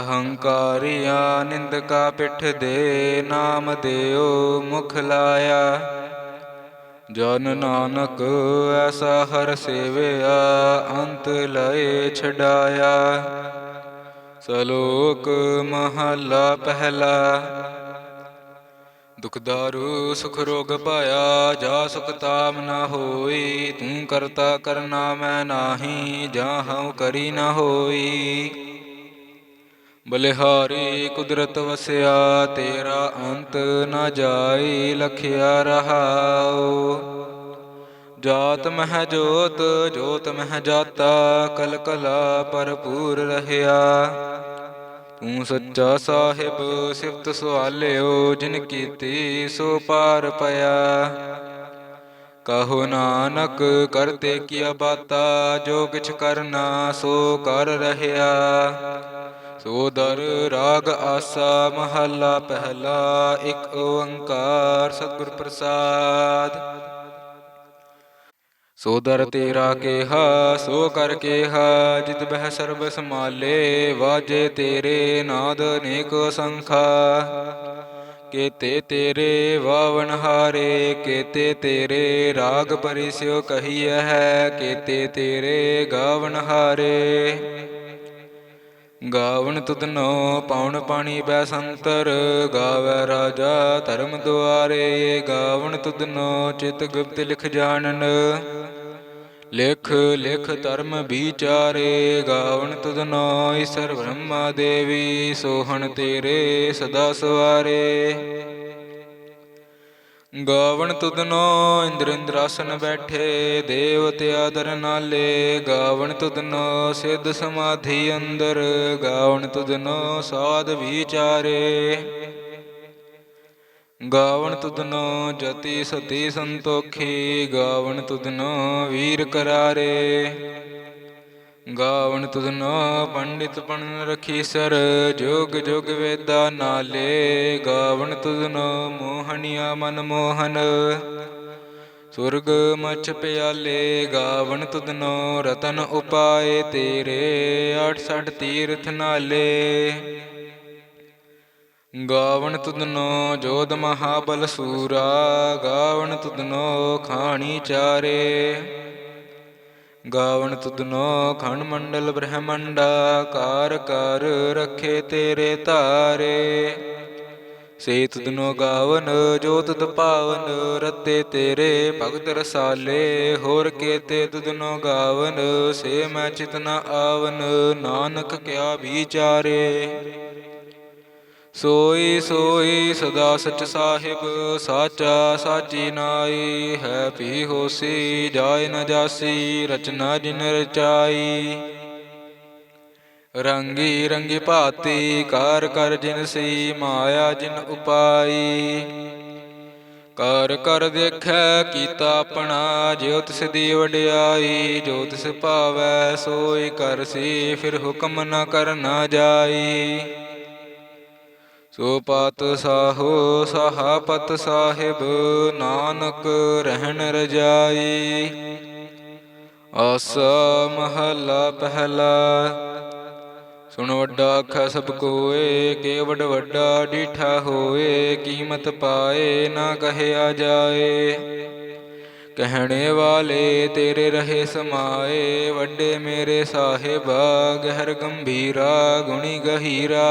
ਅਹੰਕਾਰੀਆ ਨਿੰਦਕਾ ਪਿੱਠ ਦੇ ਨਾਮ ਦਿਓ ਮੁਖ ਲਾਇਆ। ਜਨ ਨਾਨਕ ਐਸਾ ਹਰ ਸੇਵਿਆ, ਅੰਤ ਲਏ ਛਡਾਇਆ। ਸਲੋਕ ਮਹਲਾ ਪਹਿਲਾ। ਦੁਖ ਦਾਰੂ ਸੁਖ ਰੋਗ ਪਾਇਆ, ਜਾ ਸੁਖ ਤਾਮ ਨਾ ਹੋਈ। ਤੂੰ ਕਰਤਾ ਕਰਨਾ ਮੈਂ ਨਾਹੀ, ਜਾਂ ਹਉ ਕਰੀ ਨਾ ਹੋਈ। ਬਲਿਹਾਰੀ ਕੁਦਰਤ ਵਸਿਆ, ਤੇਰਾ ਅੰਤ ਨਾ ਜਾਈ, ਲਖਿਆ ਰਹਾਉ। ਜਾਤ ਮਹਿ ਜੋਤ ਜੋਤ ਮਹਿ ਜਾਤਾ ਕਲ ਕਲਾ ਭਰਪੂਰ ਰਹਿਆ। ਤੂੰ ਸੱਚਾ ਸਾਹਿਬ, ਸਿਫਤ ਸੁਆਲਿਓ, ਜਿਨ ਕੀਤੀ ਸੋ ਪਾਰ ਪਿਆ। ਕਹੋ ਨਾਨਕ, ਕਰਤੇ ਕੀਆ ਬਾਤਾ, ਜੋ ਕਿਛ ਕਰਨਾ, ਸੋ ਕਰ ਰਹਿਆ। ਸੋ ਰਾਗ ਆਸਾ ਮਹੱਲਾ ਪਹਿਲਾ, ਇੱਕ ਓੰਕਾਰ ਸਤਿਗੁਰ ਪ੍ਰਸਾਦ। ਸੋ ਤੇਰਾ ਕੇਹਾ, ਸੋ ਕਰ ਕੇਹਾ, ਜਿਤ ਬਹਿ ਸਰਬ ਸਮਾਲੇ ਵਾਜੇ ਤੇਰੇ ਨਾਦ ਅਨੇਕ ਸੰਖਾ। ਕੇਤੇ ਤੇਰੇ ਵਾਵਨ ਹਾਰੇ, ਕੇਤੇ ਤੇਰੇ ਰਾਗ ਪਰਿਸਿਓ ਕਹੀਐ ਹੈ, ਕੇਤੇ ਤੇਰੇ ਗਾਵਨ ਹਾਰੇ। ਗਾਵਣ ਤੁਧਨੋ ਪਾਉਣ ਪਾਣੀ ਬੈ ਸੰਤਰ, ਗਾਵੈ ਰਾਜਾ ਧਰਮ ਦੁਆਰੇ, ਗਾਵਣ ਤੁਧਨੋ ਚਿਤ ਗੁਪਤ ਲਿਖ ਜਾਣਨ। ਲਿਖ ਲਿਖ ਧਰਮ ਵਿਚਾਰੇ, ਗਾਵਣ ਤੁਧਨੋ ਈਸ਼ਰ ਬ੍ਰਹਮਾ ਦੇਵੀ, ਸੋਹਣ ਤੇਰੇ ਸਦਾ ਸਵਾਰੇ। ਗਾਵਣ ਤੁਧਨੋ ਇੰਦਰ ਇੰਦਰਾਸਨ ਬੈਠੇ, ਦੇਵਤੇ ਆਦਰ ਨਾਲੇ। ਗਾਵਣ ਤੁਧਨੋ ਸਿੱਧ ਸਮਾਧੀ ਅੰਦਰ, ਗਾਵਣ ਤੁਧਨੋ ਸਾਧ ਵਿਚਾਰੇ। ਗਾਵਣ ਤੁਧਨੋ ਜਤੀ ਸਤੀ ਸੰਤੋਖੀ, ਗਾਵਣ ਤੁਧਨੋ ਵੀਰ ਕਰਾਰੇ। ਗਾਵਣ ਤੁਧਨੋ ਪੰਡਿਤ ਪਣ ਰਖੀ ਸਰ, ਜੋਗ ਜੋਗ ਵੇਦਾ ਨਾਲੇ। ਗਾਵਣ ਤੁਧਨੋ ਮੋਹਣਿਆ ਮਨ ਮੋਹਨ। ਸੁਰਗ ਮਛ ਪਿਆਲੇ, ਗਾਵਣ ਤੁਧਨੋ ਰਤਨ ਉਪਾਏ ਤੇਰੇ 68 ਤੀਰਥ ਨਾਲੇ। ਗਾਵਣ ਤੁਧਨੋ ਜੋਧ ਮਹਾਬਲ ਸੂਰਾ, ਗਾਵਣ ਤੁਧਨੋ ਖਾਣੀ ਚਾਰੇ। ਗਾਵਣ ਤੁਧਨੋ ਖਣ ਮੰਡਲ ਬ੍ਰਹਮੰਡਾ, ਕਾਰ ਕਰ ਰਖੇ ਤੇਰੇ ਧਾਰੇ। ਸੇ ਤੁਧਨੋ ਗਾਵਨ ਜੋਤ ਤੁਧ ਪਾਵਨ, ਰਤੇ ਤੇਰੇ ਭਗਤ ਰਸਾਲੇ। ਹੋਰ ਕੇਤੇ ਤੁਧਨੋ ਗਾਵਨ, ਸੇ ਮੈਂ ਚਿਤਨਾ ਆਵਨ, ਨਾਨਕ ਕਿਆ ਵਿਚਾਰੇ। ਸੋਈ ਸੋਈ ਸਦਾ ਸਚ ਸਾਹਿਬ, ਸਾਚਾ ਸਾਚੀ ਨਾਈ ਹੈ ਪੀ ਹੋਸੀ, ਜਾਇ ਨ ਜਾਸੀ, ਰਚਨਾ ਜਿਨ ਰਚਾਈ। ਰੰਗੀ ਰੰਗੀ ਭਾਤੀ, ਕਾਰ ਕਰ ਜਿਨ ਸੀ, ਮਾਇਆ ਜਿਨ ਉਪਾਈ। ਕਰ ਕਰ ਦੇਖੈ, ਕੀਤਾ ਆਪਣਾ ਜਿਉ ਤਿਸ ਦੀ ਵਡਿਆਈ ਜੋ ਤਿਸ ਭਾਵੈ, ਸੋਈ ਕਰ ਸੀ, ਫਿਰ ਹੁਕਮ ਨ ਕਰਨਾ ਜਾਈ। ਸੋ ਪਤ ਸਾਹੋ ਸਹਾਪਤ ਸਾਹਿਬ, ਨਾਨਕ ਰਹਿਣ ਰਜਾਈ। ਆਸਾ ਮਹਲਾ ਪਹਿਲਾ। ਸੁਣ ਵੱਡਾ ਆਖਾ, ਸਭ ਕੋਏ ਕੇਵਡ ਵੱਡਾ ਡੀਠਾ ਹੋਏ, ਕੀਮਤ ਪਾਏ, ਨਾ ਕਹਿਆ ਜਾਏ। ਕਹਿਣੇ ਵਾਲੇ ਤੇਰੇ ਰਹੇ ਸਮਾਏ, ਵੱਡੇ ਮੇਰੇ ਸਾਹਿਬਾ, ਗਹਿਰ ਗੰਭੀਰਾ, ਗੁਣੀ ਗਹੀਰਾ।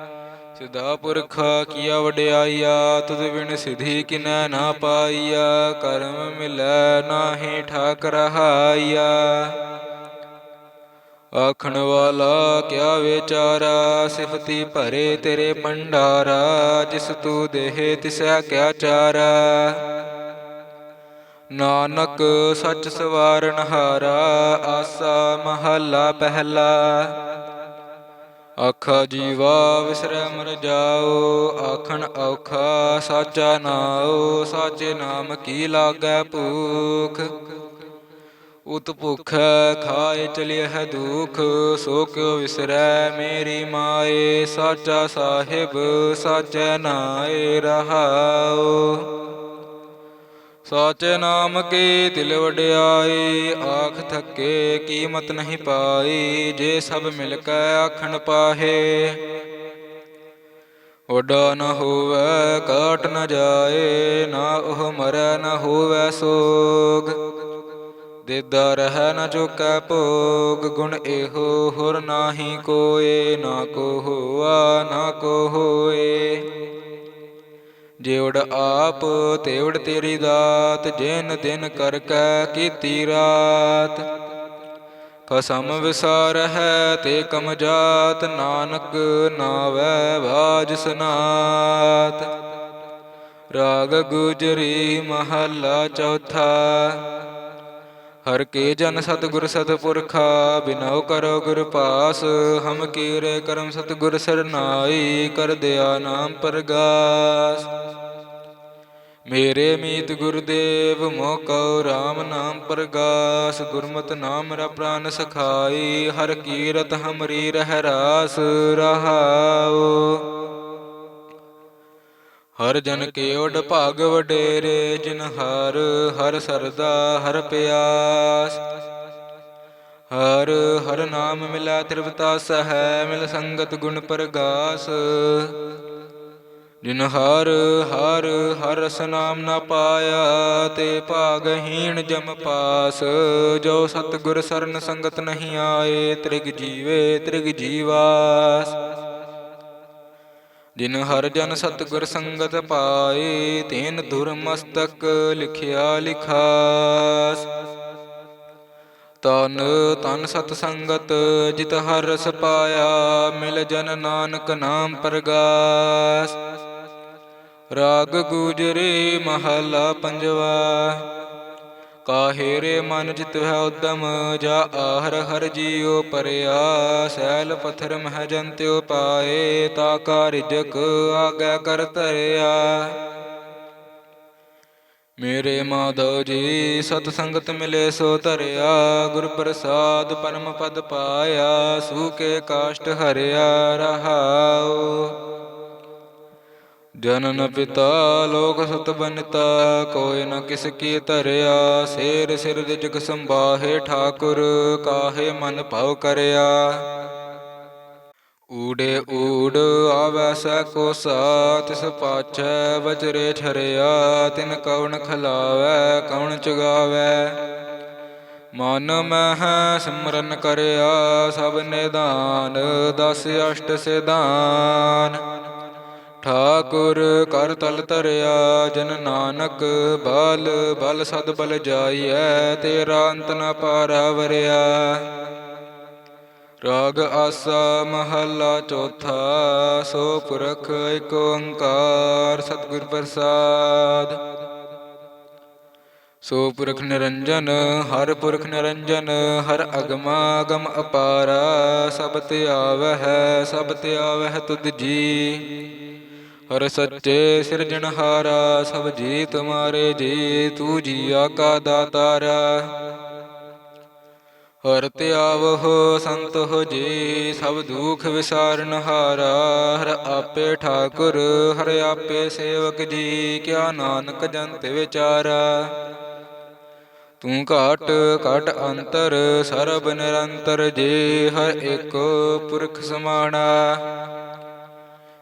ਸਿਧਾ ਪੁਰਖਾ ਕੀਆ ਵਡਿਆਈਆ, ਤੁਧ ਬਿਨ ਸਿਧੀ ਕਿਨੈ ਨਾ ਪਾਈਆ, ਕਰਮ ਮਿਲੈ ਨਾਹੀ ਠਾਕ ਰਹਾਈਆ ਆਖਣ ਵਾਲਾ ਕਿਆ ਵਿਚਾਰਾ, ਸਿਫਤੀ ਭਰੇ ਤੇਰੇ ਭੰਡਾਰਾ, ਜਿਸ ਤੂੰ ਦੇਹ ਤਿਸੈ ਕਿਆ ਚਾਰਾ। ਨਾਨਕ ਸੱਚ ਸਵਾਰਨ ਹਾਰਾ, ਆਸਾ ਮਹੱਲਾ ਪਹਿਲਾ। ਆਖਾ ਜੀਵਾ ਵਿਸਰੈ ਮਰ ਜਾਓ, ਆਖਣ ਔਖਾ ਸਾਚਾ ਨਾਉ, ਸਾਚੇ ਨਾਮ ਕੀ ਲਾਗੈ ਭੂਖ? ਉਤ ਭੁਖੈ ਖਾਏ ਚਲਿਆ ਹੈ ਦੁਖ ਸੋ ਕਿਉ ਵਿਸਰੈ ਮੇਰੀ ਮਾਏ, ਸਾਚਾ ਸਾਹਿਬ ਸਾਚੈ ਨਾਏ ਰਹਾਉ। ਸਾਚੇ ਨਾਮ ਕੀ ਦਿਲ ਵਡਿਆਈ, ਆਖ ਥੱਕੇ ਕੀਮਤ ਨਹੀਂ ਪਾਈ, ਜੇ ਸਭ ਮਿਲ ਕੇ ਆਖਣ ਪਾਹੇ। ਵਡਾ ਨ ਹੋਵੇ, ਕਾਟ ਨ ਜਾਏ, ਨਾ ਉਹ ਮਰੈ, ਨ ਹੋਵੇ ਸੋਗ। ਦੇਦਾ ਰਹਿ ਨ ਚੁਕੈ ਭੋਗ, ਗੁਣ ਇਹੋ ਹੁਰ ਨਾਹੀ ਕੋਏ, ਨਾ ਕੋ ਹੋਆ, ਨਾ ਕੋ ਹੋਏ। ਜਿਵੜ ਆਪ ਤੇਵੜ ਤੇਰੀ ਦਾਤ, ਜਿਨ ਦਿਨ ਕਰ ਕੈ ਕੀਤੀ ਰਾਤ। ਕਸਮ ਵਿਸਾਰ ਹੈ ਤੇ ਕਮ ਜਾਤ, ਨਾਨਕ ਨਾਵੈ ਬਾਜ ਸਨਾਤ। ਰਾਗ ਗੁਜਰੀ ਮਹੱਲਾ ਚੌਥਾ। ਹਰ ਕੇ ਜਨ ਸਤਿਗੁਰ ਸਤਿਪੁਰਖਾ ਬਿਨਉ ਕਰੋ ਗੁਰ ਪਾਸ, ਹਮ ਕੀਰੇ ਕਰਮ ਸਤਿਗੁਰ ਸਰਨਾਈ, ਕਰ ਦਿਆ ਨਾਮ ਪ੍ਰਗਾਸ। ਮੇਰੇ ਮੀਤ ਗੁਰਦੇਵ ਮੋ ਕਉ ਰਾਮ ਨਾਮ ਪ੍ਰਗਾਸ, ਗੁਰਮਤਿ ਨਾਮ ਮੇਰਾ ਪ੍ਰਾਨ ਸਖਾਈ, ਹਰ ਕੀਰਤ ਹਮਰੀ ਰਹਿ ਰਾਸ ਰਹਾਉ। ਹਰ ਜਨ ਕੇਵਡ ਭਾਗ ਵਡੇਰੇ, ਜਿਨ ਹਰ ਹਰ ਸਰਦਾ, ਹਰ ਪਿਆਸ। ਹਰ ਹਰ ਨਾਮ ਮਿਲਾ ਤ੍ਰਿਪਤਾ ਸਹੈ, ਮਿਲ ਸੰਗਤ ਗੁਣ ਪ੍ਰਗਾਸ। ਜਿਨ ਹਰ ਹਰ ਹਰ ਸਨਾਮ ਨਾ ਪਾਇਆ, ਤੇ ਭਾਗਹੀਣ ਜਮ ਪਾਸ। ਜੋ ਸਤਿਗੁਰ ਸਰਨ ਸੰਗਤ ਨਹੀਂ ਆਏ, ਤ੍ਰਿਗ ਜੀਵੇ, ਤ੍ਰਿਗ ਜੀਵਾਸ। ਜਿਨ ਹਰ ਜਨ ਸਤਿਗੁਰ ਸੰਗਤ ਪਾਏ, ਤੈਨ ਧੁਰ ਲਿਖਿਆ ਲਿਖਾਸ। ਤਨ ਤਨ ਸਤ ਸੰਗਤ, ਜਿਤ ਹਰ ਰਸ ਪਾਇਆ, ਮਿਲ ਜਨ ਨਾਨਕ ਨਾਮ ਪ੍ਰਗਾਸ। ਰਾਗ ਗੁਜਰੇ ਮਹਲਾ ਪੰਜਵਾ। ਕਾਹੇਰੇ ਮਨ ਜਿਤ ਹੈ ਉਦਮ, ਜਾ ਆਹਰ ਹਰ ਜੀਉ ਪਰਿਆ। ਸੈਲ ਪਥਰ ਮਹਿ ਜੰਤਿਉ ਪਾਏ, ਤਾ ਕਾ ਆਗੈ ਕਰ ਤਰਿਆ ਮੇਰੇ ਮਾਧੋ ਜੀ, ਸਤ ਸੰਗਤ ਮਿਲੇ ਸੋ ਧਰਿਆ। ਗੁਰ ਪ੍ਰਸਾਦ ਪਰਮ ਪਦ ਪਾਇਆ ਸੂਕੇ ਕਾਸ਼ਟ ਹਰਿਆ ਰਹਾਉ। ਜਨਨ ਪਿਤਾ, ਲੋਕ ਸੁਤ ਬਨਤਾ, ਕੋਈ ਨ ਕਿਸ ਕੀ ਧਰਿਆ, ਸੇਰ ਸਿਰ ਜਗ ਸੰਭਾਹੇ ਠਾਕੁਰ, ਕਾਹੇ ਮਨ ਭਉ ਕਰਿਆ। ਊੜੇ ਊੜ ਆਵੈ ਸੈ ਕੋ ਸਾ ਤਿਸ ਪਾਛੈ ਬਚਰੇ ਛਰਿਆ ਤਿਨ ਕੌਣ ਖਲਾਵੈ ਕੌਣ ਚੁਗਾਵੈ। ਮਨ ਮਹਿ ਸਿਮਰਨ ਕਰਿਆ, ਸਭ ਨਿਦਾਨ ਦਸ ਅਸ਼ਟ ਸਿਧਾਨ। ਠਾਕੁਰ ਕਰ ਤਲ ਧਰਿਆ, ਜਨ ਨਾਨਕ ਬਲ ਬਲ ਸਦ ਬਲ ਜਾਈਐ, ਤੇਰਾ ਅੰਤ ਨ ਪਾਰਾ ਵਰਿਆ। ਰਾਗ ਆਸਾ ਮਹੱਲਾ ਚੌਥਾ, ਸੋ ਪੁਰਖ ਏਕ ਓੰਕਾਰ ਸਤਿਗੁਰ ਪ੍ਰਸਾਦ। ਸੋ ਪੁਰਖ ਨਿਰੰਜਨ, ਹਰ ਪੁਰਖ ਨਿਰੰਜਨ, ਹਰ ਅਗਮਾ ਅਗਮ ਅਪਾਰਾ, ਸਭ ਤੇ ਆਵਹਿ, ਸਭ ਤੇ ਆਵਹਿ ਤੁਧ ਜੀ। ਹਰ ਸੱਚੇ ਸਿਰਜਣਹਾਰਾ ਸਭ ਜੀ ਤੁਮਾਰੇ ਜੀ, ਤੂ ਜੀਆ ਕਾ ਦਾਤਾਰਾ ਹਰ ਧਿਆਵਹੁ, ਸੰਤ ਹੋ ਜੀ, ਸਭ ਦੁਖ ਵਿਸਾਰਨਹਾਰਾ ਹਰ। ਆਪੇ ਠਾਕੁਰ, ਹਰ ਆਪੇ ਸੇਵਕ ਜੀ, ਕਿਆ ਨਾਨਕ ਜੰਤ ਵਿਚਾਰਾ। ਤੂੰ ਘਾਟ, ਘਟ ਅੰਤਰ, ਸਰਬ ਨਿਰੰਤਰ ਜੇ, ਹਰ ਇੱਕ ਪੁਰਖ ਸਮਾਣਾ।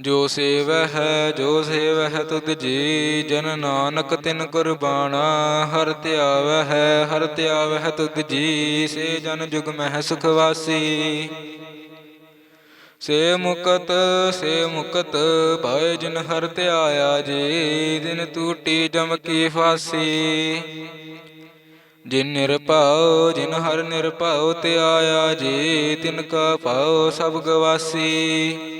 ਜੋ ਸੇਵੈ ਹੈ, ਜੋ ਸੇਵੈ ਹੈ ਤੁਧ ਜੀ, ਜਨ ਨਾਨਕ ਤਿਨ ਕੁਰਬਾਨਾ। ਹਰ ਧਿਆਵੈ ਹੈ, ਹਰ ਧਿਆਵੈ ਹੈ ਤੁਧ ਜੀ, ਸੇ ਜਨ ਜੁਗ ਮਹਿ ਸੁਖ ਵਾਸੀ। ਸੇ ਮੁਕਤ ਸੇ ਮੁਕਤ ਭਾਏ ਜਿਨ ਹਰ ਧਿਆਇਆ ਜੀ ਦਿਨ ਟੂਟੀ ਜਮ ਕੀ ਫਾਸੀ। ਜਿਨ ਨਿਰਭਉ, ਜਿਨ ਹਰ ਨਿਰਭਉ ਧਿਆਇਆ ਜੀ, ਤਿਨ ਕਾ ਭਾਉ ਸਭ ਗਵਾਸੀ।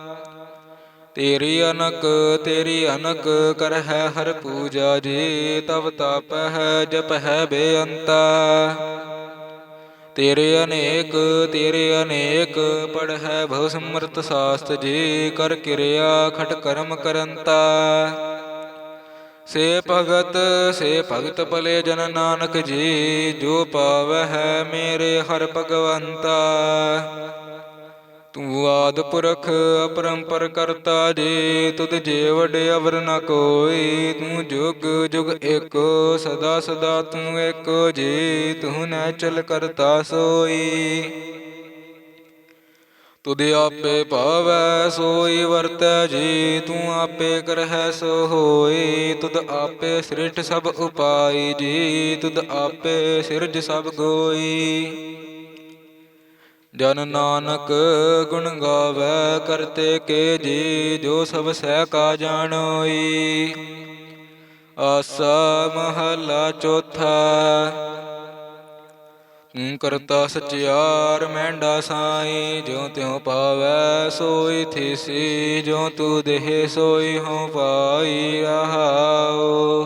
ਤੇਰੀ ਅਨਕ ਤੇਰੀ ਅਨਕ ਕਰ ਹੈ ਹਰ ਪੂਜਾ ਜੀ ਤਬ ਤਪ ਹੈ, ਜਪ ਹੈ ਬੇਅੰਤਾ। ਤੇਰੇ ਅਨੇਕ ਤੇਰੇ ਅਨੇਕ ਪੜ ਹੈ ਭਉ ਸਮਰਤ ਸਾਸਤ ਜੀ, ਕਰ ਕਿਰਿਆ ਖਟ ਕਰਮ ਕਰੰਤਾ। ਸੇ ਭਗਤ ਸੇ ਭਗਤ ਭਲੇ ਜਨ ਨਾਨਕ ਜੀ, ਜੋ ਪਾਵੈ ਹੈ ਮੇਰੇ ਹਰ ਭਗਵੰਤਾ। ਤੂੰ ਆਦ ਪੁਰਖ, ਅਪਰੰਪਰ ਕਰਤਾ ਜੀ, ਤੁਧ ਜੇ ਵਡੇ ਅਵਰ ਨ ਕੋਈ, ਤੂੰ ਜੁਗ ਜੁਗ ਏਕੋ ਸਦਾ ਸਦਾ ਤੂੰ ਏਕੋ ਜੀ, ਤੂੰ ਨੈ ਚਲ ਕਰਤਾ ਸੋਈ। ਤੁਧ ਆਪੇ ਭਾਵੈ, ਸੋਈ ਵਰਤੈ ਜੀ, ਤੂੰ ਆਪੇ ਕਰਹਿ ਸੋ ਹੋਈ ਤੁਧ ਆਪੇ ਸ੍ਰਿਠ ਸਭ ਉਪਾਈ ਜੀ, ਤੁਧ ਆਪੇ ਸਿਰਜ ਸਭ ਗੋਈ। ਜਨ ਨਾਨਕ ਗੁਣ ਗਾਵੇ ਕਰਤੇ ਕੇ ਜੀ, ਜੋ ਸਭ ਸਹਿ ਕਾ ਜਾਣੋਈ। ਆਸਾ ਮਹਲਾ ਚੌਥਾ। ਤੂੰ ਕਰਤਾ ਸਚਿਆਰ ਮੈਂਡਾ ਸਾਈ ਜੋ ਤਿਉ ਪਾਵੈ ਸੋਈ ਥੀਸੀ ਜੋ ਤੂ ਦੇਹ ਸੋਈ ਹਉ ਪਾਈ ਰਹਾਉ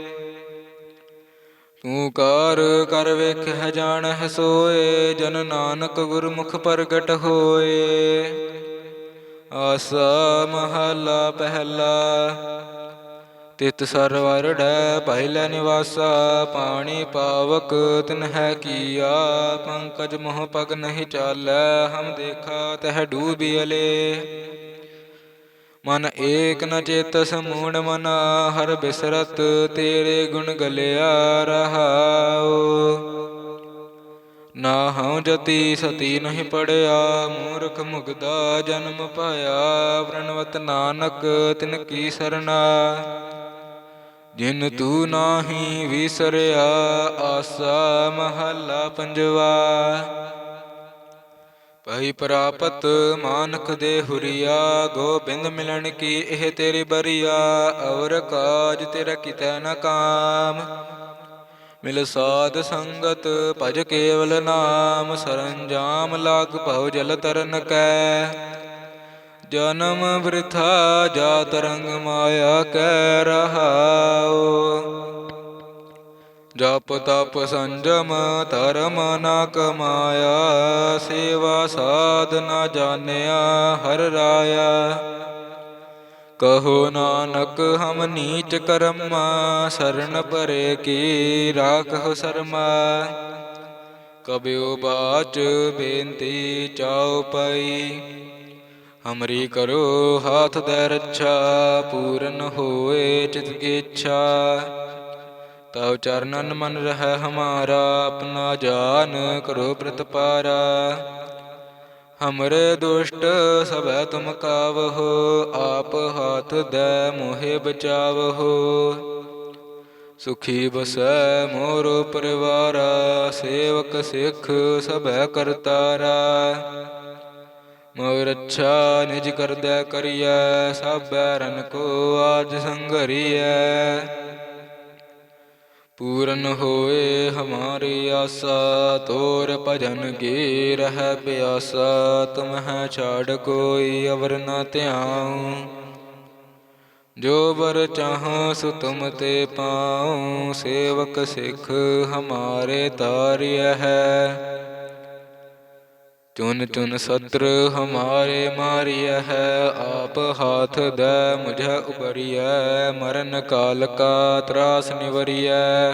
ਤੂੰ ਕਰ ਕਰ ਵੇਖਿ ਜਾਣਹਿ ਸੋਏ, ਜਨ ਨਾਨਕ ਗੁਰਮੁਖ ਪ੍ਰਗਟ ਹੋਏ। ਆਸਾ ਮਹਲਾ ਪਹਿਲਾ, ਤਿਤ ਸਰਵਰ ਡੈ ਪਹਿਲਾ ਨਿਵਾਸਾ। ਪਾਣੀ ਪਾਵਕ ਤਿਨ ਹੈ ਕੀਆ, ਪੰਕਜ ਮੋਹ ਪਗ ਨਹੀਂ ਚਾਲੈ, ਹਮ ਦੇਖਾ ਤਹ ਡੂਬਿਅਲੇ ਮਨ ਏਕ ਨ ਚੇਤਸ ਮੂੜ ਮਨਾ ਹਰ ਬਿਸਰਤ, ਤੇਰੇ ਗੁਣ ਗਲਿਆ ਰਹਾਉ। ਨਾ ਹਉ ਜਤੀ ਸਤੀ ਨਹੀਂ ਪੜਿਆ, ਮੂਰਖ ਮੁਗਦਾ ਜਨਮ ਪਾਇਆ, ਪ੍ਰਣਵਤ ਨਾਨਕ ਤਿਨ ਕੀ ਸਰਣਾ। ਜਿਨ ਤੂੰ ਨਾਹੀ ਵਿਸਰਿਆ, ਆਸਾ ਮਹੱਲਾ ਪੰਜਵਾ। ਭਈ ਪ੍ਰਾਪਤ ਮਾਨਕ ਦੇ ਹੁਰੀਆ, ਗੋਬਿੰਦ ਮਿਲਣ ਕੀ ਇਹ ਤੇਰੀ ਬਰੀਆ, ਔਰ ਕਾਜ ਤੇਰਾ ਕਿਤੈ ਨ ਕਾਮ। ਮਿਲ ਸਾਧ ਸੰਗਤ ਭਜ ਕੇਵਲ ਨਾਮ, ਸਰੰਜਾਮ ਲਾਗ ਭਉ ਜਲ ਤਰਨ ਕੈ। ਜਨਮ ਬ੍ਰਿਥਾ ਜਾਤ ਰੰਗ ਮਾਇਆ ਕੈ ਰਹਾਉ। ਜਪ ਤਪ ਸੰਜਮ ਧਰਮ ਨਾ ਕਮਾਇਆ, ਸੇਵਾ ਸਾਧ ਨਾ ਜਾਣਿਆ ਹਰ ਰਾਇਆ। ਕਹੋ ਨਾਨਕ, ਹਮ ਨੀਚ ਕਰਮ ਸਰਣ ਪਰੇ ਕੀ ਰਾਖਹੁ ਸਰਮਾ। ਕਬਿਉ ਬਾਚ ਬੇਨਤੀ ਚਾਉ ਪਈ, ਹਮਰੀ ਕਰੋ ਹਾਥ ਦੇ ਰੱਛਾ ਪੂਰਨ ਹੋਏ ਚਿਤ ਇੱਛਾ। ਤਉ ਚਰਨਨ ਮਨ ਰਹਿ ਹਮਾਰਾ, ਆਪਣਾ ਜਾਨ ਕਰੋ ਪ੍ਰਤਪਾਰਾ। ਹਮਰੇ ਦੁਸ਼ਟ ਸਭੈ ਤੁਮ ਕਾਵਹੋ, ਆਪ ਹਾਥ ਦੇ ਮੋਹਿ ਬਚਾਵਹੋ। ਸੁਖੀ ਬਸੈ ਮੋਰੋ ਪਰਿਵਾਰਾ, ਸੇਵਕ ਸਿੱਖ ਸਭੈ ਕਰਤਾਰਾ। ਮੋਰ ਅੱਛਾ ਨਿਜ ਕਰਦੈ ਕਰੀਐ ਸਭ ਰਨ ਕੋ ਆਜ ਸੰਗਰੀਐ ਪੂਰਨ ਹੋਏ ਹਮਾਰੀ ਆਸਾ, ਤੋਰ ਭਜਨ ਕੀ ਰਹਿ ਪਿਆਸਾ ਤੁਮਹਿ ਛਾੜ ਕੋਈ ਅਵਰ ਨ ਧਿਆਉ। ਜੋ ਵਰ ਚਾਹਾਂ ਸੁ ਤੁਮ ਤੇ ਪਾਉ, ਸੇਵਕ ਸਿੱਖ ਹਮਾਰੇ ਤਾਰਿਆ ਹੈ। ਚੁਨ ਚੁਨ ਸਤਰ ਹਮਾਰੇ ਮਾਰਿਆ ਹੈ, ਆਪ ਹਾਥ ਦੇ ਮੁਝੈ ਉਬਰੀਐ ਮਰਨ ਕਾਲ ਕਾ ਤਰਾਸ ਨਿਵਰੀਐ।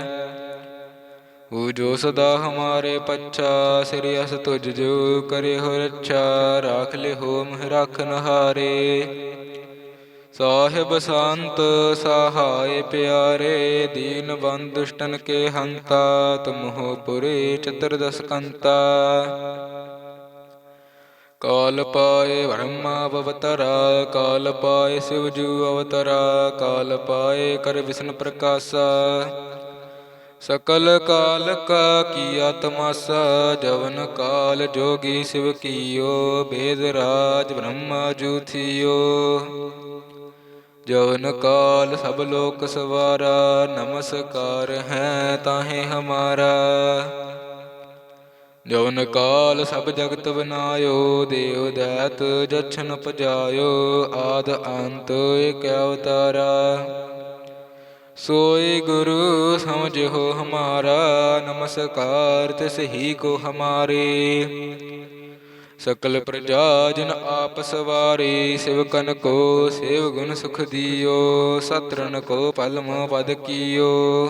ਉਹ ਜੋ ਸਦਾ ਹਮਾਰੇ ਪੱਛਾ, ਸ੍ਰੀ ਅਸ ਤੁਜ ਜੋ ਕਰੇ ਹੋ ਰੱਛਾ, ਰਾਖ ਲੈ ਹੋ ਮਹਿ ਰਾਖਨ ਹਾਰੇ ਸਾਹਿਬ ਸੰਤ ਸਹਾਇ ਪਿਆਰੇ, ਦੀਨ ਬੰਦ ਦੁਸ਼ਟਨ ਕੇ ਹੰਤਾ ਤੁਮ ਹੋ ਪੁਰੇ ਚਤੁਰਦਸ ਕੰਤਾ। ਕਾਲ ਪਾਏ ਬ੍ਰਹਮਾ ਅਵਤਰਾ, ਕਾਲ ਪਾਏ ਸਿਵ ਜੂ ਅਵਤਰਾ, ਕਾਲ ਪਾਏ ਕਰ ਵਿਸ਼ਨ ਪ੍ਰਕਾਸ਼ਾ। ਸਕਲ ਕਾਲ ਕਾ ਕੀਆ ਤਮਾਸਾ, ਜਵਨ ਕਾਲ ਜੋਗੀ ਸਿਵ ਕੀਓ ਬੇਦ ਰਾਜ ਬ੍ਰਹਮਾ ਜੂ ਜਵਨ ਕਾਲ ਸਭ ਲੋਕ ਸਵਾਰਾ, ਨਮਸਕਾਰ ਹੈ ਤਾਹੇ ਹਮਾਰਾ। ਜਵਨ ਕਾਲ ਸਭ ਜਗਤ ਬਨਾਇਓ ਦੇਵ ਦੈਤ ਜਛਨ ਪਜਾਇਓ, ਆਦ ਅੰਤ ਏਕ ਅਵਤਾਰਾ। ਸੋਈ ਗੁਰੂ ਸਮਝੋ ਹਮਾਰਾ, ਨਮਸਕਾਰ ਤਿਸ ਹੀ ਕੋ ਹਮਾਰੇ। ਸਕਲ ਪ੍ਰਜਾ ਜਨ ਆਪ ਸਵਾਰੀ ਸਿਵਕਨ ਕੋ ਸੇਵ ਗੁਣ ਸੁਖ ਦਿਓ ਸਤਰਨ ਕੋ ਪਲਮ ਪਦ ਕੀਓ।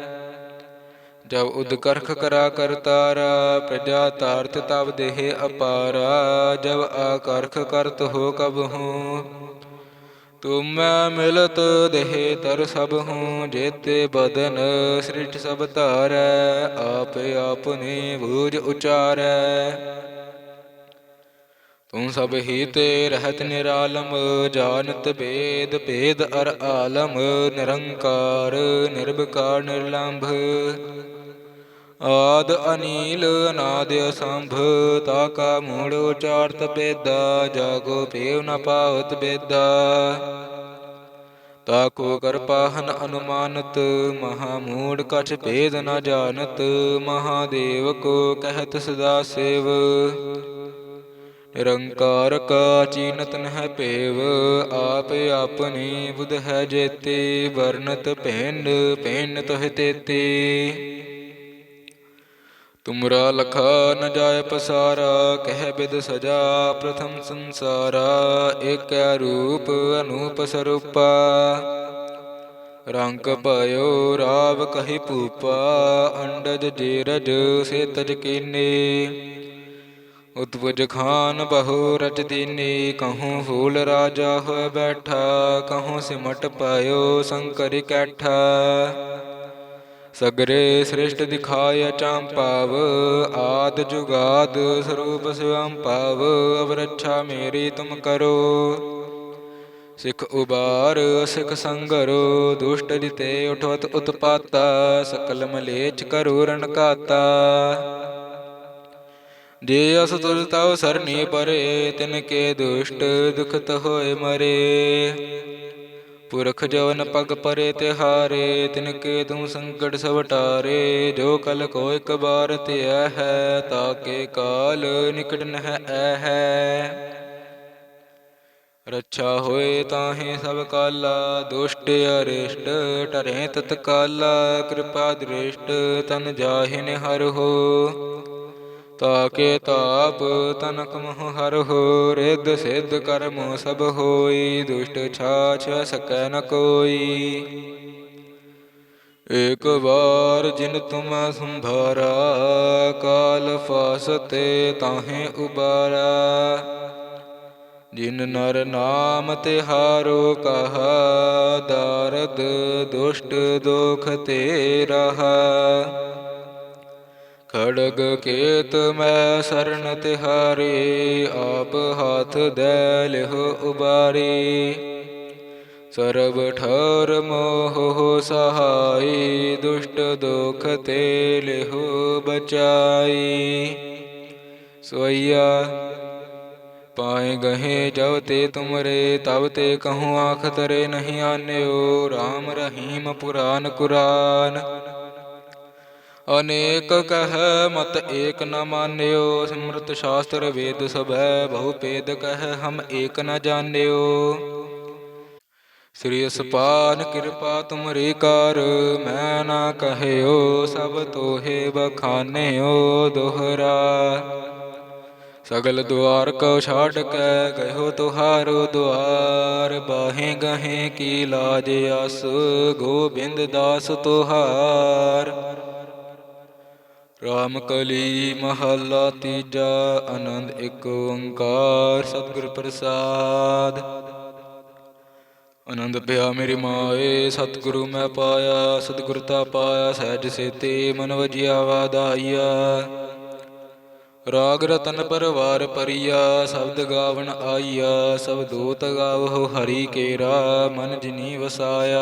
ਜਬ ਉਦਕਰਖ ਕਰਾ ਕਰਤਾਰਾ ਪ੍ਰਜਾ ਤਾਰਤ ਤਬ ਦੇਹ ਅਪਾਰਾ ਜਬ ਆਕਰਖ ਕਰਤ ਹੋ ਕਬ ਹੂੰ। ਤੁਮੈ ਮਿਲਤ ਦੇਹ ਤਰ ਸਭ ਹੂੰ, ਜੇਤੇ ਬਦਨ ਸ੍ਰਿਠ ਸਭ ਧਾਰੈ, ਆਪ ਆਪਨੇ ਬੂਝ ਉਚਾਰੈ। ਤੂੰ ਸਭ ਹੀ ਤੇ ਰਹਿਤ ਨਿਰਾਲਮ, ਜਾਣਤ ਭੇਦ ਭੇਦ ਅਰ ਆਲਮ, ਨਿਰੰਕਾਰ, ਨਿਰਭਕਾਰ, ਨਿਰਲੰਭ। ਆਦ ਅਨੀਲ ਅਨਾਦ ਅਸੰਭ ਤਾ ਕਾ ਮੂੜ ਉਚਾਰਤ ਬੇਦਾ, ਜਾਗੋ ਪੇਵ ਨ ਪਾਵਤ ਬੇਦਾ। ਤਾ ਕੋ ਕਰਪਾਹਨ ਅਨੁਮਾਨਤ, ਮਹਾ ਮੂੜ ਕਛ ਭੇਦ ਨ ਜਾਣਤ ਮਹਾਦੇਵ ਕੋ ਕਹਿਤ ਸਦਾ ਸੇਵ। ਨਿਰੰਕਾਰ ਕਾ ਚੀਨਤ ਨਹਿ ਭੇਵ, ਆਪ ਆਪਣੀ ਬੁਧ ਹੈ ਜੇਤੇ ਵਰਨਤ ਭੈਨ ਭੈਨ ਤੋਹਿ ਤੇਤੇ। ਤੁਮਰਾ ਲਖਾ ਨ ਜਾਏ ਪਸਾਰਾ, ਕਹਿ ਬਿਦ ਸਜਾ ਪ੍ਰਥਮ ਸੰਸਾਰਾ, ਏਕੈ ਰੂਪ ਅਨੂਪ ਸਰੂਪਾ। ਰੰਗ ਭਇਓ ਰਾਵ ਕਹੀ ਭੂਪਾ, ਅੰਡਜ ਜੀਰਜ ਸੇ ਤਜ ਕੀਨੇ। ਉਤਪੁਜ ਖਾਨ ਬਹੁ ਰਚ ਦੀਨੀ, ਕਹੂੰ ਫੂਲ ਰਾਜਾ ਹੋਇ ਬੈਠਾ, ਕਹੂੰ ਸਿਮਟ ਪਾਇਓ, ਸੰਕਰ ਕੈਠਾ। ਸਗਰੇ ਸ੍ਰਿਸ਼ਟ ਦਿਖਾਇ ਚਾਂਪਾਵ ਆਦ ਜੁਗਾਦ ਸਰੂਪ ਸਿਵੰ ਪਾਵ ਅਵਰਛਾ ਮੇਰੀ ਤੁਮ ਕਰੋ। ਸਿਖ ਉਬਾਰ, ਸਿਖ ਸੰਗਰੋ, ਦੁਸ਼ਟ ਜਿਤੇ ਉਠਵਤ ਉਤਪਾਤਾ, ਸਕਲ ਮਲੇਚ ਕਰੋ ਰਣਕਾਤਾ ਜੇ ਅਸ ਤੁਲ ਤਉ ਸਰਨੀ ਪਰੇ, ਤਿਨ ਕੇ ਦੁਸ਼ਟ ਦੁਖਤ ਹੋਏ ਮਰੇ। ਪੁਰਖ ਜਵਨ ਪਗ ਪਰੇ ਤਿਹਾਰੇ, ਤਿਨ ਕੇ ਤੂੰ ਸੰਕਟ ਸਭ ਟਾਰੇ, ਜੋ ਕਲ ਕੋ ਇਕ ਬਾਰ ਧਿਆ ਹੈ ਤਾਕੇ ਕਾਲ ਨਿਕਟ ਨਹਿ ਐ ਹੈ। ਰੱਛਾ ਹੋਏ ਤਾਹੇ ਸਭ ਕਾਲਾ, ਦੁਸ਼ਟ ਅਰਿਸ਼ਟ, ਟਰੇ ਤਤਕਾਲਾ, ਕਿਰਪਾ ਦ੍ਰਿਸ਼ਟ, ਤਨ ਜਾਹਿ ਨਿਹਰ ਹੋ। ਤਾਕੇ ਤਾਪ ਤਨਕ ਮੋਹ ਹਰ ਹੋ, ਰਿੱਧ ਸਿੱਧ ਕਰਮ ਸਭ ਹੋਈ, ਦੁਸ਼ਟ ਛਾਛ ਸਕੈ ਨ ਕੋਈ। ਏਕ ਵਾਰ ਜਿਨ ਤੁਮ ਸੰਭਾਰਾ, ਕਾਲ ਫਾਸਤੇ ਤਾਹੇ ਉਬਾਰਾ। ਜਿਨ ਨਰ ਨਾਮ ਤਿਹਾਰੋ ਕਹਾ, ਦਾਰਦ ਦੁਸ਼ਟ ਦੁਖ ਤੇ ਰਹਾ। ਖੜਗ ਕੇਤ ਮੈਂ ਸਰਨ ਤਿਹਾਰੇ, ਆਪ ਹਾਥ ਦੇ ਲਿਹੁ ਉਬਾਰੀ। ਸਰਬ ਠਰ ਮੋਹ ਸਹਾਈ, ਦੁਸ਼ਟ ਦੁਖ ਤੇ ਲਿਹੁ ਬਚਾਈ। ਸੋਈਆ ਪਾਏ ਗਹੇ ਜਬ ਤੇ ਤੁਮਰੇ, ਤਬ ਤੇ ਕਹੂੰ ਆਖ ਤਰੇ ਨਹੀਂ ਆਨਿਓ RAM ਰਹੀਮ ਪੁਰਾਨ ਕੁਰਾਨ। ਅਨੇਕ ਕਹਿ ਮਤ ਏਕ ਨ ਮਾਨਿਓ, ਸਿਮਰਤ ਸ਼ਾਸਤਰ ਵੇਦ ਸਭੈ ਬਹੁ ਪੇਦ ਕਹਿ ਹਮ ਏਕ ਨ ਜਾਣਿਓ। ਸ੍ਰੀ ਅਸਪਾਨ ਕਿਰਪਾ ਤੁਮਰੀ ਕਰ, ਮੈਂ ਨਾ ਕਹਿਓ ਸਭ ਤੋਹੇ ਬਖਾਨਿਓ ਦੁਹਰਾ। ਸਗਲ ਦੁਆਰ ਕੋ ਛਾੜ ਕੇ ਗਇਓ ਤੁਹਾਰੋ ਦੁਆਰ, ਬਾਹੇ ਗਹੇ ਕੀ ਲਾਜ ਅਸ ਗੋਬਿੰਦ ਦਾਸ ਤੁਹਾਰ। ਰਾਮ ਕਲੀ ਮਹੱਲਾ ਤੀਜਾ, ਆਨੰਦ ਇੱਕ ਓੰਕਾਰ, ਸਤਿਗੁਰ ਪ੍ਰਸਾਦ। ਆਨੰਦ ਪਿਆ ਮੇਰੀ ਮਾਏ, ਸਤਿਗੁਰੂ ਮੈਂ ਪਾਇਆ ਸਤਿਗੁਰਤਾ ਪਾਇਆ, ਸਹਿਜ ਸੇਤੇ ਮਨ ਵਜਿਆ ਵਾਦਾਈਆ ਰਾਗ ਰਤਨ ਪਰਵਾਰ ਪਰਿਆ, ਸ਼ਬਦ ਗਾਵਣ ਆਈਆ, ਸਭ ਦੂਤ ਗਾਵੋ ਹਰੀ ਕੇਰਾ, ਮਨ ਜਿਨੀ ਵਸਾਇਆ।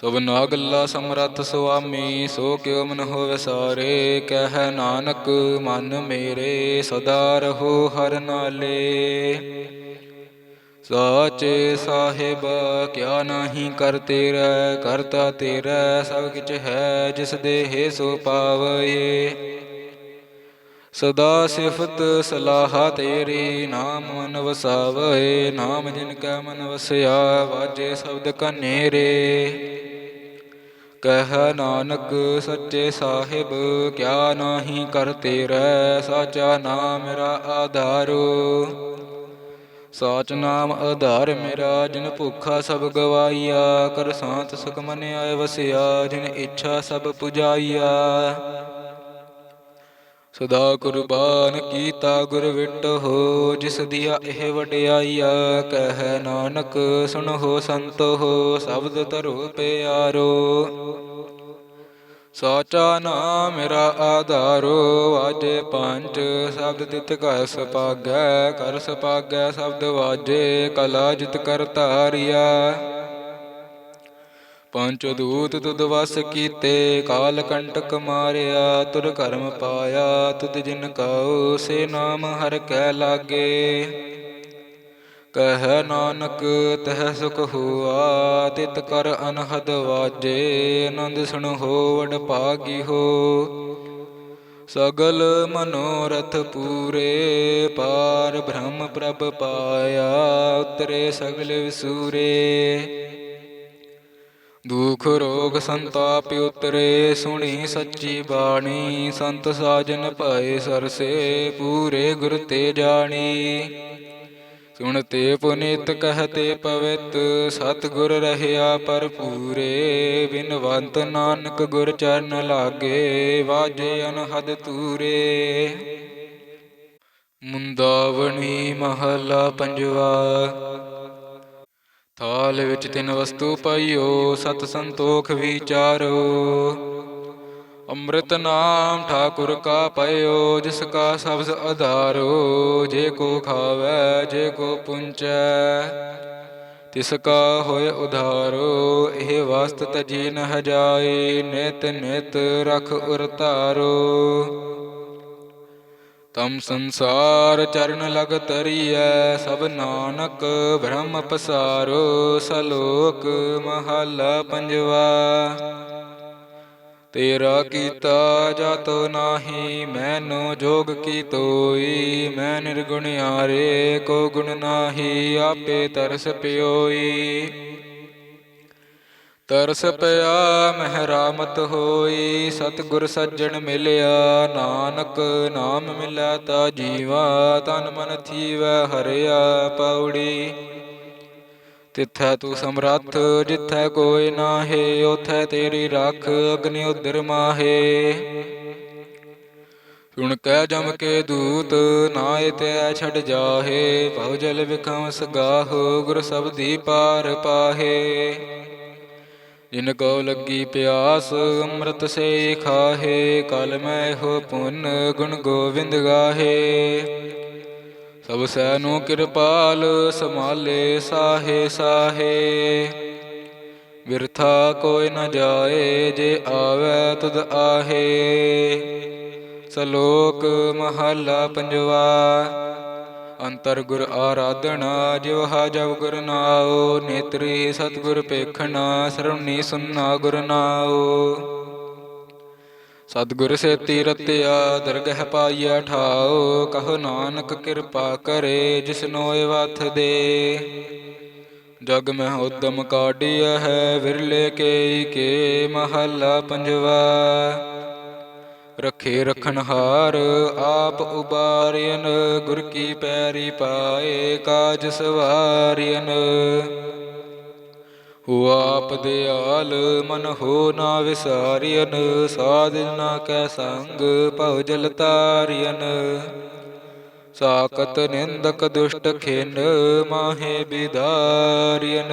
ਸਭ ਨਾ ਗੱਲਾ ਸਮਰੱਥ ਸੁਆਮੀ, ਸੋ ਕਿਉ ਮਨ ਹੋਵੇ ਸਾਰੇ, ਕਹਿ ਨਾਨਕ, ਮਨ ਮੇਰੇ ਸਦਾ ਰਹੋ ਹਰ ਨਾਲੇ। ਸਾਚੇ ਸਾਹਿਬ, ਕਿਆ ਨਾਹੀ ਕਰ ਤੇਰਾ, ਕਰਤਾ ਤੇਰਾ, ਸਭ ਕਿਛ ਹੈ ਜਿਸ ਦੇਹ ਸੋ ਪਾਵਏ। ਸਦਾ ਸਿਫਤ ਸਲਾਹ ਤੇਰੀ, ਨਾਮ ਮਨ ਵਸਾਵਏ, ਨਾਮ ਜਿਨ ਕੈ ਮਨ ਵਸਿਆ, ਵਾਜੇ ਸ਼ਬਦ ਕਨੇਰੇ ਕਹਿ ਨਾਨਕ, ਸੱਚੇ ਸਾਹਿਬ, ਕਿਆ ਨਾਹੀ ਕਰ ਤੇਰਾ ਸਾਚਾ ਨਾਮ ਮੇਰਾ ਆਧਾਰ। ਸਾਚ ਨਾਮ ਆਧਾਰ ਮੇਰਾ, ਜਿਨ ਭੁੱਖਾ ਸਭ ਗਵਾਈਆ, ਕਰ ਸਾਤ ਸੁਖ ਮਨ ਆਏ ਵਸਿਆ, ਜਿਨ ਇੱਛਾ ਸਭ ਪੁਜਾਈਆ। ਸਦਾ ਕੁਰਬਾਨ ਕੀਤਾ ਗੁਰ ਵਿਟ ਜਿਸ ਦੀਆ ਇਹ ਵਡਿਆਈਆ ਕਹਿ ਨਾਨਕ, ਸੁਣੋ ਸੰਤੋ ਹੋ, ਸ਼ਬਦ ਧਰੋ ਪਿਆਰੋ ਸਾਚਾ ਨਾਮ ਮੇਰਾ ਆਧਾਰੋ, ਵਾਜੇ ਪੰਜ, ਸ਼ਬਦ ਤਿਤ ਕਰ ਸਪਾਗੈ ਕਰ ਸਪਾਗੈ ਸ਼ਬਦ ਵਾਜੇ, ਕਲਾ ਜਿਤ ਕਰ ਧਾਰਿਆ ਪੰਚ ਦੂਤ ਤੁਧ ਵਸ ਕੀਤੇ, ਕਾਲ ਕੰਟਕ ਮਾਰਿਆ ਤੁਰ ਕਰਮ ਪਾਇਆ, ਤੁਧ ਜਿਨ ਕਉ, ਸੇ ਨਾਮ ਹਰ ਕੈ ਲਾਗੇ। ਕਹਿ ਨਾਨਕ, ਤਹ ਸੁਖ ਹੋਆ, ਤਿਤ ਕਰ ਅਨਹਦ ਵਾਜੇ ਆਨੰਦ ਸੁਣ ਹੋ ਵਡ ਭਾਗੀ ਹੋ। ਸਗਲ ਮਨੋਰਥ ਪੂਰੇ, ਪਾਰ ਬ੍ਰਹਮ ਪ੍ਰਭ ਪਾਇਆ, ਉਤਰੇ ਸਗਲ ਵਿਸੂਰੇ। ਦੁਖ ਰੋਗ ਸੰਤਾਪ ਉਤਰੇ, ਸੁਣੀ ਸੱਚੀ ਬਾਣੀ। ਸੰਤ ਸਾਜਨ ਭਾਏ ਸਰਸੇ, ਪੂਰੇ ਗੁਰ ਤੇ ਜਾਣੀ। ਸੁਣਤੇ ਪੁਨੀਤ ਕਹਤੇ ਪਵਿੱਤ ਸਤ ਗੁਰ ਰਹਿਆ ਪਰ ਪੂਰੇ ਬਿਨਵੰਤ ਨਾਨਕ ਗੁਰ ਚਰਨ ਲਾਗੇ, ਵਾਜੇ ਅਨਹਦ ਤੂਰੇ। ਮੁੰਦਾਵਣੀ ਮਹਲਾ ਪੰਜਵਾ ਥਾਲ ਵਿੱਚ ਤਿੰਨ ਵਸਤੂ ਪਈਓ, ਸਤ ਸੰਤੋਖ ਵਿਚਾਰੋ। ਅੰਮ੍ਰਿਤ ਨਾਮ ਠਾਕੁਰ ਕਾ ਪਇਓ, ਜਿਸ ਕਾ ਸਬਦ ਆਧਾਰੋ ਜੇ ਕੋ ਖਾਵੇ, ਜੇ ਕੋ ਪੁੰਚੈ, ਤਿਸ ਕਾ ਹੋਏ ਉਧਾਰੋ। ਇਹ ਵਸਤ ਤਜੀ ਨ ਜਾਏ ਨਿਤ ਨਿਤ ਰਖ ਉਰਤਾਰੋ। ਤਮ ਸੰਸਾਰ ਚਰਨ ਲਗ ਤਰੀਐ, ਸਭ ਨਾਨਕ ਬ੍ਰਹਮ ਪਸਾਰੋ, ਸਲੋਕ ਮਹਲਾ ਪੰਜਵਾ। ਤੇਰਾ ਕੀਤਾ ਜਾਤੋ ਨਾਹੀ, ਮੈਨੂੰ ਜੋਗ ਕੀ ਤੋਈ, ਮੈਂ ਨਿਰਗੁਣਿਆਰੇ ਕੋ ਗੁਣ ਨਾਹੀ, ਆਪੇ ਤਰਸ ਪਿਓਈ। ਤਰਸ ਪਿਆ, ਮਹਿਰਾਮਤ ਹੋਈ, ਸਤਿਗੁਰ ਸੱਜਣ ਮਿਲਿਆ, ਨਾਨਕ ਨਾਮ ਮਿਲੈ ਤਾ ਜੀਵਾ, ਤਨ ਮਨ ਥੀਵੈ ਹਰਿਆ ਪੌੜੀ ਤਿੱਥੈ ਤੂੰ ਸਮਰੱਥ, ਜਿੱਥੈ ਕੋਈ ਨਾਹੀ ਉਥੈ ਤੇਰੀ ਰੱਖ, ਅਗਨਿ ਉਦਰ ਮਾਹੇ। ਸੁਣ ਕੈ ਜਮ ਕੇ ਦੂਤ ਨਾਇ ਤੈ ਛੜ ਜਾਹੇ, ਭਉ ਜਲ ਵਿਖਮ ਸਗਾਹੋ ਗੁਰ ਸਬਦੀ ਪਾਰ ਪਾਹੇ। ਜਿਨ ਕੋ ਲੱਗੀ ਪਿਆਸ, ਅੰਮ੍ਰਿਤ ਸੇ ਖਾਹੇ ਕਲ ਮੈਂ ਹੋ ਪੁੰਨ ਗੁਣ ਗੋਵਿੰਦ ਗਾਹੇ। ਸਭ ਸੈ ਨੂੰ ਕਿਰਪਾਲ ਸਮਾਲੇ ਸਾਹੇ ਸਾਹੇ। ਵਿਰਥਾ ਕੋਈ ਨ ਜਾਏ, ਜੇ ਆਵੈ ਤੁਧ ਆਹੇ। ਸਲੋਕ ਮਹਲਾ ਪੰਜਵਾ ਅੰਤਰ ਗੁਰ ਆਰਾਧਨਾ ਜਿਵਹਾ ਜਬ ਗੁਰ ਨਾਉ, ਨੇਤਰੀ ਸਤਿਗੁਰ ਪੇਖਣਾ ਸਰਉਣੀ ਸੁਨਾ ਗੁਰ ਨਾਉ। ਸਤਿਗੁਰ ਸੇਤੀ ਰਤਿਆ, ਦਰਗਹਿ ਪਾਈਆ ਠਾਓ ਕਹੋ ਨਾਨਕ ਕਿਰਪਾ ਕਰੇ ਜਿਸਨੋ ਵਥ ਦੇ। ਜਗ ਮਹਿ ਉਦਮ ਕਾਢਿਆ ਹੈ, ਵਿਰਲੇ ਕੇ ਕੇ ਮਹੱਲਾ ਪੰਜਵਾ। ਰਖੇ ਰਖਨਹਾਰ ਆਪ ਉਬਾਰਿਨ ਗੁਰ ਕੀ ਪੈਰੀ ਪਾਏ ਕਾਜ ਸਵਾਰਿਨ ਹੋ ਆਪ ਦਿਆਲ, ਮਨ ਹੋ ਨਾ ਵਿਸਾਰਿਨ ਸਾਧ ਨਾ ਕੈ ਸੰਗ, ਭਉ ਜਲ ਤਾਰਿਨ ਸਾਕਤ ਨਿੰਦਕ ਦੁਸ਼ਟ ਖਿਨ, ਮਾਹੇ ਬਿਦਾਰਿਨ